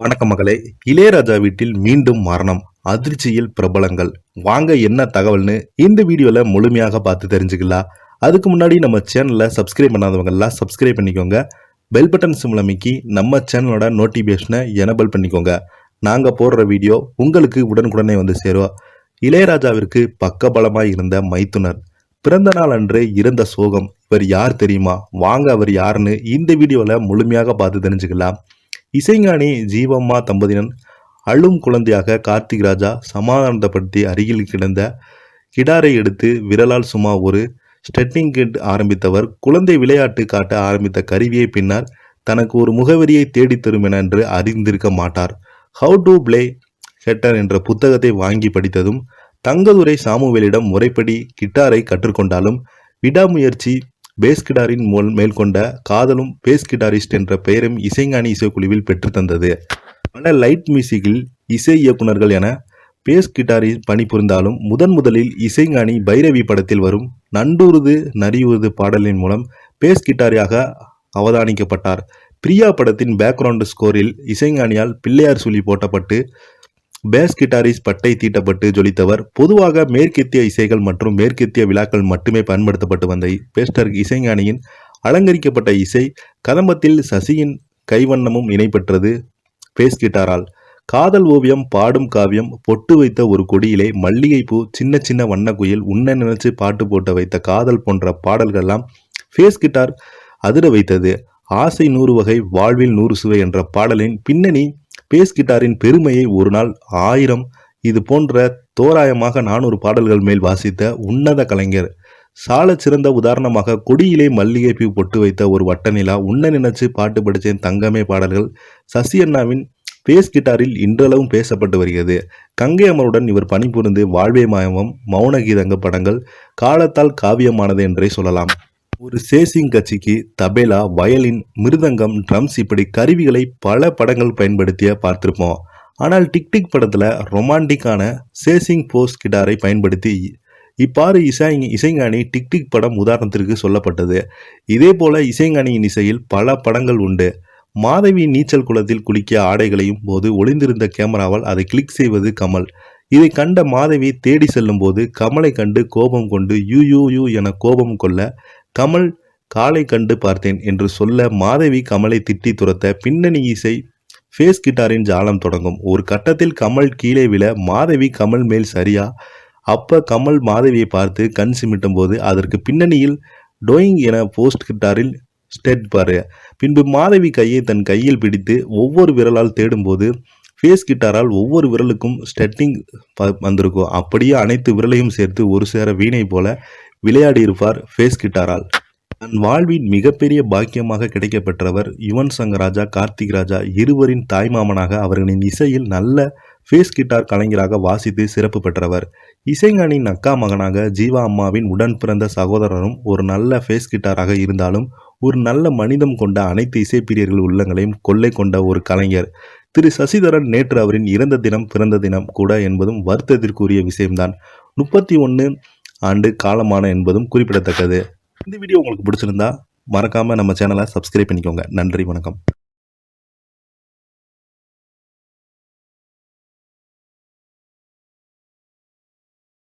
வணக்க மகளே. இளையராஜா வீட்டில் மீண்டும் மரணம் அதிர்ச்சியில் பிரபலங்கள். வாங்க என்ன தகவல்னு இந்த வீடியோல முழுமையாக பார்த்து தெரிஞ்சுக்கலாம் அதுக்கு முன்னாடி நம்ம சேனலை சப்ஸ்கிரைப் பண்ணாதவங்கெல்லாம் சப்ஸ்கிரைப் பண்ணிக்கோங்க. பெல் பட்டன் சிம்ல அமைக்கி நம்ம சேனலோட நோட்டிஃபிகேஷனை எனபிள் பண்ணிக்கோங்க. நாங்க போடுற வீடியோ உங்களுக்கு உடனுக்குடனே வந்து சேரும். இளையராஜாவிற்கு பக்கபலமாக இருந்த மைத்துனர். பிறந்த நாள் அன்று இருந்த சோகம் இவர் யார் தெரியுமா? வாங்க அவர் யாருன்னு இந்த வீடியோல முழுமையாக பார்த்து தெரிஞ்சுக்கலாம் இசைஞானி ஜீவம்மா தம்பதியினர் அழும் குழந்தையாக கார்த்திக் ராஜா சமாதானப்படுத்தி அருகில் கிடந்த கிடாரை எடுத்து விரலால் சும்மா ஒரு ஸ்டெட்டிங் கிட் ஆரம்பித்தவர். குழந்தை விளையாட்டு காட்ட ஆரம்பித்த கருவியை பின்னர் தனக்கு ஒரு முகவரியை தேடித்தரும் என என்று அறிந்திருக்க மாட்டார். ஹவு டு பிளே ஹெட்டர் என்ற புத்தகத்தை வாங்கி படித்ததும் தங்கதுரை சாமுவேலிடம் முறைப்படி கிட்டாரை கற்றுக்கொண்டாலும் விடாமுயற்சி பேஸ் கிட்டாரின் மூல் மேற்கொண்ட காதலும் பேஸ் கிட்டாரிஸ்ட் என்ற பெயரும் இசைஞானி இசைக்குழுவில் பெற்றுத்தந்தது பல லைட் மியூசிக்கில் இசை இயக்குனர்கள் என பேஸ் கிட்டாரி பணிபுரிந்தாலும் முதன் முதலில் இசைஞானி பைரவி படத்தில் வரும் நண்டூருது நரியுருது பாடலின் மூலம் பேஸ் கிட்டாரியாக அவதானிக்கப்பட்டார். பிரியா படத்தின் பேக்ரவுண்ட் ஸ்கோரில் இசைஞானியால் பிள்ளையார் சுழி போட்டப்பட்டு பேஸ் கிட்டாரிஸ் பட்டை தீட்டப்பட்டு ஜொலித்தவர். பொதுவாக மேற்கித்திய இசைகள் மற்றும் மேற்கித்திய விழாக்கள் மட்டுமே பயன்படுத்தப்பட்டு வந்த பேஸ்டர் இசைஞானியின் அலங்கரிக்கப்பட்ட இசை கதம்பத்தில் சசியின் கைவண்ணமும் இணைப்பெற்றது பேஸ் கிட்டாரால். காதல் ஓவியம் பாடும் காவியம் பொட்டு வைத்த ஒரு கொடியிலே மல்லிகைப்பூ சின்ன சின்ன வண்ணக்குயில் உன்ன நினைச்சு பாட்டு போட்டு வைத்த காதல் போன்ற பாடல்கள்லாம் ஃபேஸ் கிட்டார் அதிர வைத்தது. ஆசை நூறு வகை வாழ்வில் நூறு சுவை என்ற பாடலின் பின்னணி பேஸ் கிட்டாரின் பெருமையை ஒரு நாள் ஆயிரம் இது போன்ற தோராயமாக நானூறு பாடல்கள் மேல் வாசித்த உன்னத கலைஞர். சால சிறந்த உதாரணமாக கொடியிலே மல்லிகை பூ பொட்டு வைத்த ஒரு வட்டநிலா உன்ன நினைச்சு பாட்டு படித்தேன் தங்கமே பாடல்கள் சசி அண்ணாவின் பேஸ் கிட்டாரில் இன்றளவும் பேசப்பட்டு வருகிறது. கங்கை அமருடன் இவர் பணிபுரிந்து வாழ்வே மாயமம் மௌன கீதங்க படங்கள் காலத்தால் காவியமானது என்றே சொல்லலாம். ஒரு சேசிங் கட்சிக்கு தபேலா வயலின் மிருதங்கம் ட்ரம்ஸ் இப்படி கருவிகளை பல படங்கள் பயன்படுத்திய பார்த்துருப்போம். ஆனால் டிக்டிக் படத்தில் ரொமான்டிக்கான சேசிங் போஸ்ட் கிட்டாரை பயன்படுத்தி இப்பாறு இசை இசைஞானி டிக்டிக் படம் உதாரணத்திற்கு சொல்லப்பட்டது. இதே போல இசைஞானியின் இசையில் பல படங்கள் உண்டு. மாதவி நீச்சல் குளத்தில் குளிக்க ஆடைகளையும் போது ஒளிந்திருந்த கேமராவால் அதை கிளிக் செய்வது கமல். இதை கண்ட மாதவி தேடி செல்லும் போது கமலை கண்டு கோபம் கொண்டு யூ யூ யூ என கோபம் கொள்ள கமல் காலை கண்டு பார்த்தேன் என்று சொல்ல மாதவி கமலை திட்டி துரத்த பின்னணி இசை ஃபேஸ் கிட்டாரின் ஜாலம் தொடங்கும். ஒரு கட்டத்தில் கமல் கீழே விழ மாதவி கமல் மேல் சரியா? அப்ப கமல் மாதவியை பார்த்து கண் சிமிட்டும் போது அதற்கு பின்னணியில் டோயிங் என போஸ்ட் கிட்டாரில் ஸ்டெட் பாரு. பின்பு மாதவி கையை தன் கையில் பிடித்து ஒவ்வொரு விரலால் தேடும்போது ஃபேஸ் கிட்டாரால் ஒவ்வொரு விரலுக்கும் ஸ்டெட்டிங் வந்திருக்கும். அப்படியே அனைத்து விரலையும் சேர்த்து ஒரு சேர வீணை போல விளையாடியிருப்பார் ஃபேஸ் கிட்டாரால். தன் வாழ்வின் மிகப்பெரிய பாக்கியமாக கிடைக்கப்பெற்றவர் யுவன் சங்கர் ராஜா கார்த்திக் ராஜா இருவரின் தாய்மாமனாக அவர்களின் இசையில் நல்ல ஃபேஸ் கிட்டார் கலைஞராக வாசித்து சிறப்பு பெற்றவர். இசைஞானின் அக்கா மகனாக ஜீவா அம்மாவின் உடன் பிறந்த சகோதரரும் ஒரு நல்ல ஃபேஸ் கிட்டாராக இருந்தாலும் ஒரு நல்ல மனிதம் கொண்ட அனைத்து இசைப்பிரியர்கள் உள்ளங்களையும் கொள்ளை கொண்ட ஒரு கலைஞர். திரு. சசிதரன் நேற்று அவரின் இறந்த தினம் பிறந்த தினம் கூட என்பதும் வருத்தத்திற்குரிய விஷயம்தான். முப்பத்தி ஒன்று ஆண்டு காலமான என்பதும் குறிப்பிடத்தக்கது. இந்த வீடியோ உங்களுக்கு பிடிச்சிருந்தா மறக்காமல் நம்ம சேனலை சப்ஸ்கிரைப் பண்ணிக்கோங்க. நன்றி வணக்கம்.